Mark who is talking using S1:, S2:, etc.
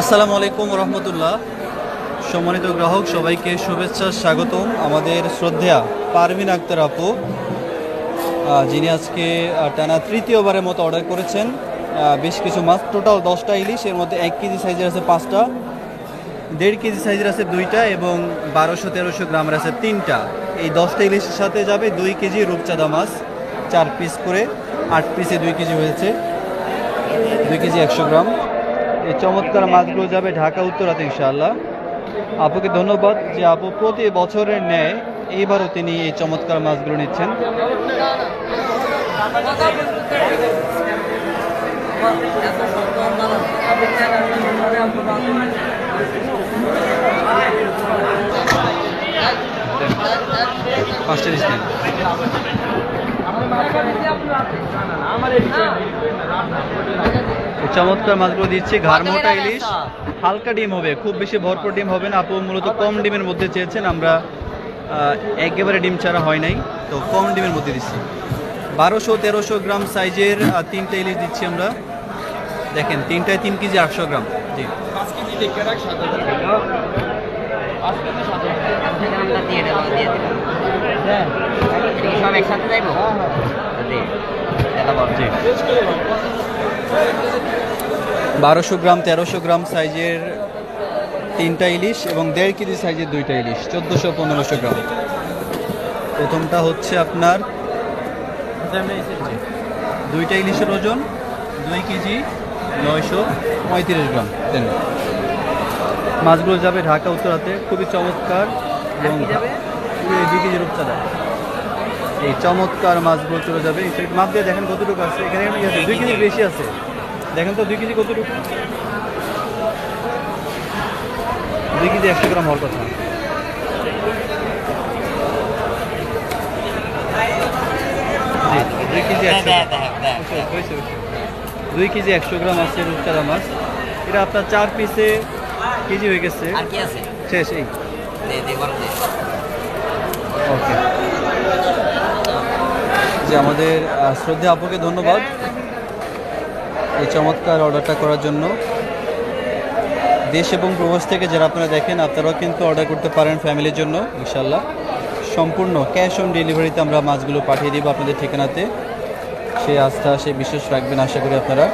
S1: আসসালামু আলাইকুম রহমতুল্লাহ। সম্মানিত গ্রাহক, সবাইকে শুভেচ্ছা, স্বাগতম আমাদের শ্রদ্ধেয়া পারভিন আক্তার আপু যিনি আজকে টানা তৃতীয়বারের মতো অর্ডার করেছেন। বেশ কিছু মাছ টোটাল দশটা ইলিশ, এর মধ্যে এক কেজি সাইজের আছে পাঁচটা, দেড় কেজি সাইজের আছে দুইটা এবং বারোশো তেরোশো গ্রামের আছে তিনটা। এই দশটা ইলিশের সাথে যাবে দুই কেজি রূপচাঁদা মাছ, চার পিস করে, আট পিসে দুই কেজি হয়েছে, দুই কেজি একশো গ্রাম। এই চমৎকার মাছগুলো যাবে ঢাকা, উত্তরাতে ইনশাআল্লাহ। আপুকে ধন্যবাদ যে আপু প্রতি বছরের ন্যায় এইবারও তিনি এই চমৎকার মাছগুলো নিচ্ছেন। পাঁচটা চমৎকার মাছগুলো দিচ্ছে ঘাড়মোটা ইলিশ। হালকা ডিম হবে খুব বেশি ভরপুর ডিম হবে না আপু মূলত কম ডিমের মধ্যে চেয়েছেন আমরা একেবারে ডিম ছাড়া হয় নাই তো কম ডিমের মধ্যে দিচ্ছি। বারোশো তেরোশো গ্রাম সাইজের তিনটা ইলিশ দিচ্ছি আমরা। দেখেন তিনটায় তিন কেজি আটশো গ্রাম জি। বারোশো গ্রাম, তেরোশো গ্রাম সাইজের তিনটা ইলিশ এবং দেড় কেজি সাইজের দুইটা ইলিশ, চোদ্দোশো, পনেরোশো গ্রাম। প্রথমটা হচ্ছে আপনার দুইটা ইলিশের ওজন দুই কেজি, নয়শো পঁয়ত্রিশ গ্রাম। মাছগুলো যাবে ঢাকা উত্তরাতে। খুবই চমৎকার এবং দুই কেজি রূপচাঁদা এই চমৎকার মাছগুলো চলে যাবে। মাপ দিয়ে দেখেন কতটুকু আছে। এখানে আছে? দুই কেজির বেশি আছে। দেখেন তো দুই কেজি কতটুকু? দুই কেজি একশো গ্রাম হওয়ার কথা। দুই কেজি একশো হয়েছে, হয়েছে, হয়েছে। দুই কেজি একশো গ্রাম আছে রূপচাঁদা মাছ। এটা আপনার চার পিসে কেজি হয়ে গেছে?
S2: আর কি আছে?
S1: শেষ এই?
S2: দে দে বল দে।
S1: ওকে। যে আমাদের শ্রদ্ধা আপুকে ধন্যবাদ এই চমৎকার অর্ডারটা করার জন্য। দেশ এবং প্রবাস থেকে যারা আপনারা দেখেন আপনারাও কিন্তু অর্ডার করতে পারেন ফ্যামিলির জন্য ইনশাল্লাহ সম্পূর্ণ ক্যাশ অন ডেলিভারিতে আমরা মাছগুলো পাঠিয়ে দিব আপনাদের ঠিকানাতে। সেই আস্থা সেই বিশ্বাস রাখবেন আশা করি আপনারা।